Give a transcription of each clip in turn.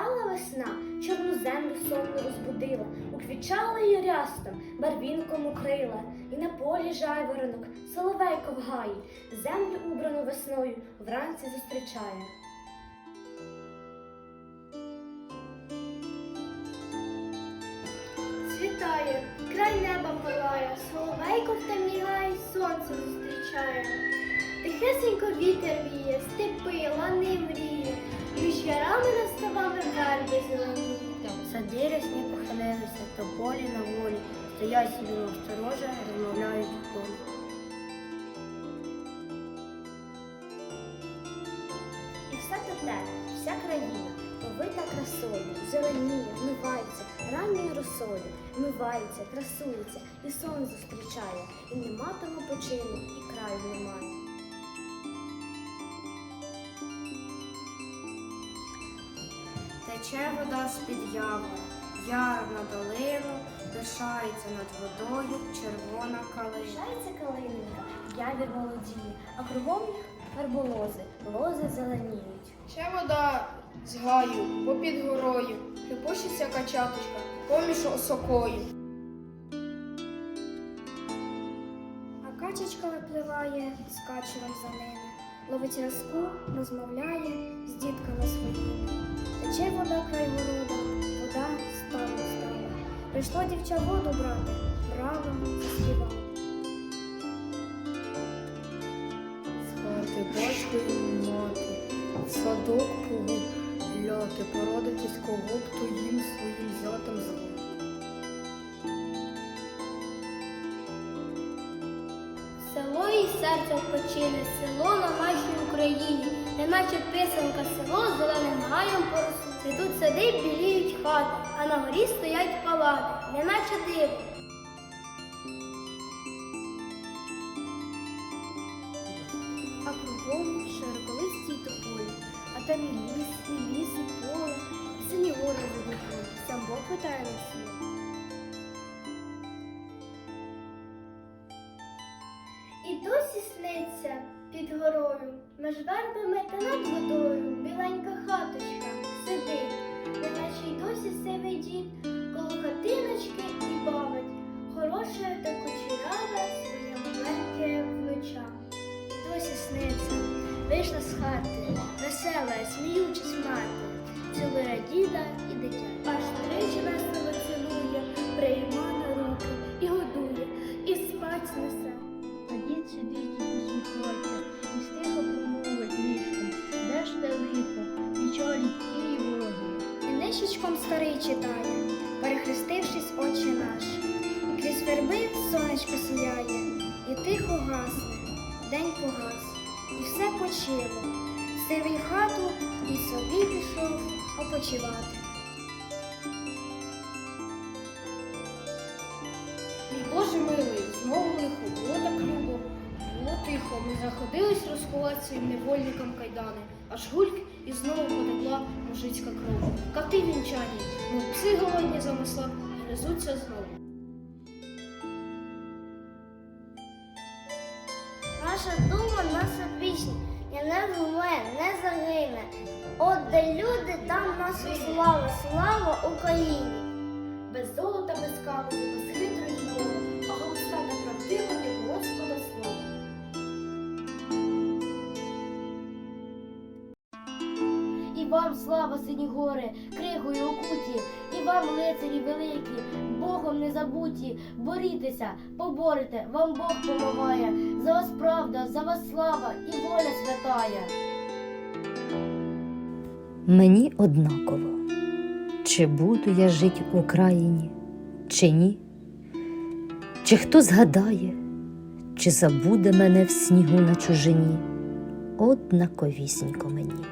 весна, чорну землю сонно розбудила, уквічала її рястом, барвінком укрила, і на полі жайворонок, соловейко в гаї, землю убрану весною вранці зустрічає. Світає, край неба палає, соловейко в темній сонце зустрічає. Тихесенько вітер віє, степи, лани мріє, між ярами над ставами верби зелені. Сади рясні похилилися, то полі на волі, стоять собі насторожа, розмовляють в полі. І все тепле, вся країна, повита красою, зеленіє, вмивається, ранньою росою, вмивається, красується, і сон зустрічає, і нема тому почину, і краю немає. Тече вода з-під яву, яр на долину, лишається над водою червона калина. Лишається калининка, явір молодіє, а кругом їх верболози, лози зеленіють. Ще вода з гаю, попід горою, хлюпочеться качаточка, поміж осокою. А качечка випливає з качером за ними, ловить разку, розмовляє з дітками своїми. Вода край города, вода стала стала. Прийшло дівча воду брати, браво, заспівала. З хати і мати, в садок погуляти, породитись кого б то їм своїм зятем звати. Село і серце впочине, село на нашій Україні, неначе писанка село зеленим гаєм поросло. Цвітуть сади, біліють хати, а на горі стоять палати, неначе диво. А кругом широколисті тополі, а там і ліс, і ліс, і поле, сині гори видихли, сам Бог питає на світ. І досі сниться під горою, меж вербами та над водою біленька хаточка сидить, неначе й досі сивий дід, коло хатиночки і бавить, хороше та кучеряве своє маленьке внуча. І досі сниться, вийшла з хати, весела, сміючись мати, цілує діда і дитя. Аж тричі весело цілує, прийма нищечком старий читає, перехрестившись, отче наш. Крізь верби сонечко сіяє, і тихо гасне, день погас, і все почило. Сивий хату і собі пішов опочивати. Боже милий, знову лихо, було так любо, Ми заходились розховатися невольникам кайдани, аж гульк і знову потекла мужицька кров. Кати вінчані, мов пси голодні замисла, і несуться знову. Наша дума наша пісня, і не вмре, не загине. От де люди, там наша слава, слава Україні. Без золота, без каменю, без вам слава, сині гори, кригою окуті, і вам, лицарі великі, Богом не забуті, борітеся, поборете, вам Бог помагає, за вас правда, за вас слава і воля святая. Мені однаково, чи буду я жити в Україні, чи ні, чи хто згадає, чи забуде мене в снігу на чужині, однаковісінько мені.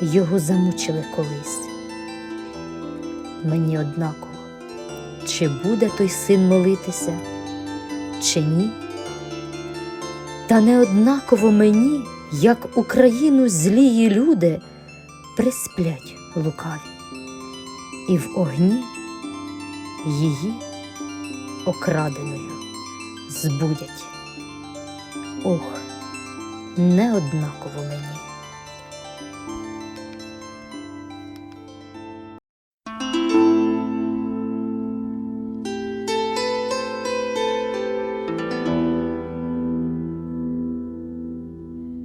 його замучили колись, мені однаково, чи буде той син молитися, чи ні. Та не однаково мені, як Україну злії люди присплять лукаві, і в огні її окраденою збудять. Ох, не однаково мені.